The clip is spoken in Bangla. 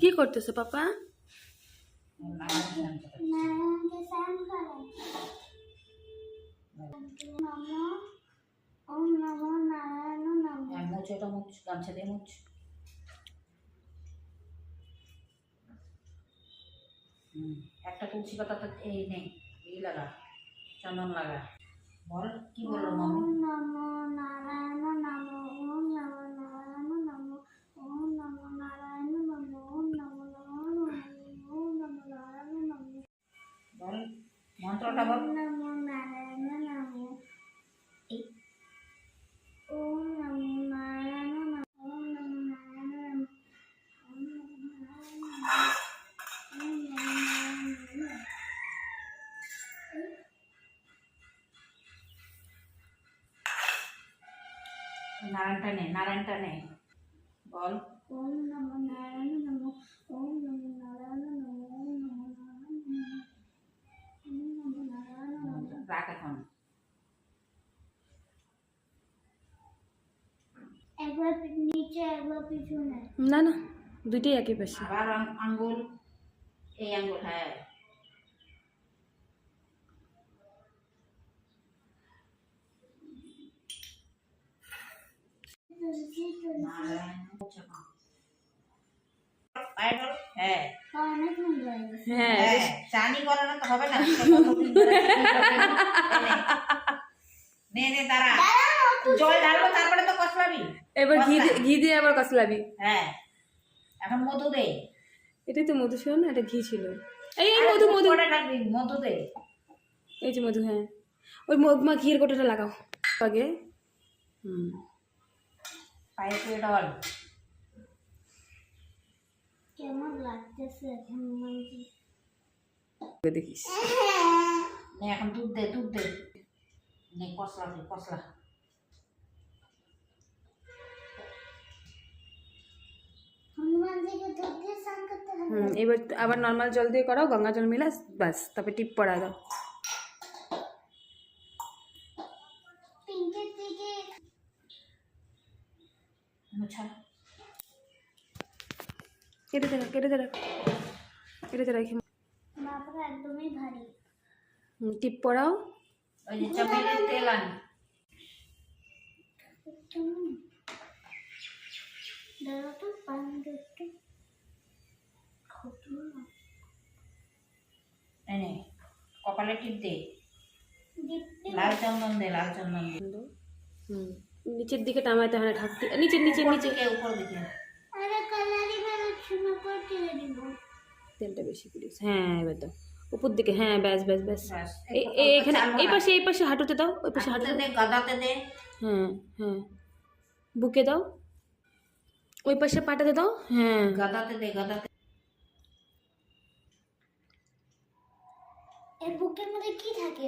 কি করতেছে পাপা? মুছ গামছা দিয়ে মুছ একটা তুলসী পাতা তো এই নেই এই লাগা চন্দন লাগা। বল কি বলল মামি? নমো নারায়ণ নমো ওম নমো নারায়ণ নমো ওম নমো নারায়ণ নমো ওম নমো নারায়ণ নমো ওম নমো নারায়ণ নমো বল মন্ত্রটা বল ওম নমো নারায়ণ নমো এই ওম নমো নারায়ণ নমো ওম নমো নারায়ণ নমো ওম নমো নারায়ণ নমো ওম নমো নারায়ণ নমো নারায়ণটা নে নারায়ণটা নে বল ওম নমো নারায়ণ নমো ওম নমো নারায়ণ নমো ওম নমো নারায়ণ নমো ওম নমো নারায়ণ নমো রাখ এখন একবার পি- নিচে একবার পিছনে না না দুইটাই একই পাশে আবার আং- আঙ্গুল এই আঙ্গুল হ্যাঁ নারায়ণ মুছে নাও। পায়ে ধরো। হ্যাঁ অনেক মজা লাগে হ্যাঁ হ্যাঁ চানি করে না তো হবে না কতদিন ধরে চানি করে নে। নে নে দাঁড়া জল ঢালবো তারপরে তো কষলাবি এবার ঘি ঘি দিয়ে আবার কসলাবি হ্যাঁ। এখন মধু দে। এটাই তো মধু ছিল না এটা ঘি ছিল। এই এই মধু মধু। মধু দে। এই যে মধু হ্যাঁ। ওই ম- মা ঘিয়ের কোটাটা লাগাও। আগে। হুম। পায়ে তুই ডল কেমন লাগতেছে এখন দেখিস। এখন দুধ দে দুধ দে। নে কষলা দে কষলা। এবার আবার নর্মাল জল দিয়ে করাও গঙ্গা জল মিলাস ব্যাস তারপরে টিপ পরা দাও। পিঙ্কের কেটে দে কেটে দে কেটে দে রাখি একদমই ভারী। টিপ পরাও। ওই যে চাপিয়ে তেল আনি। দাঁড়াও তো পানি কপালে টিপ দে। লাল চন্দন দে লাল চন্দন দে। হুম নিচের দিকে টামাইতে হয় ঢাকতে নিচে নিচে নিচে। উপর দিকে। আরে কালারি বেরোচ্ছে না পর দিব তেলটা বেশি করিস হ্যাঁ এবার দাও। উপর দিকে হ্যাঁ ব্যাস ব্যাস ব্যাস। এখানে এই পাশে এই পাশে হাঁটুতে দাও ওই পাশে হাঁটুতে হাঁটুতে। দে গাদাতে দে। হ্যাঁ হ্যাঁ। বুকে দাও। ওই পাশে পাটাতে দাও। হ্যাঁ। গাদাতে দে গাদাতে এর বুকের মধ্যে কি থাকে?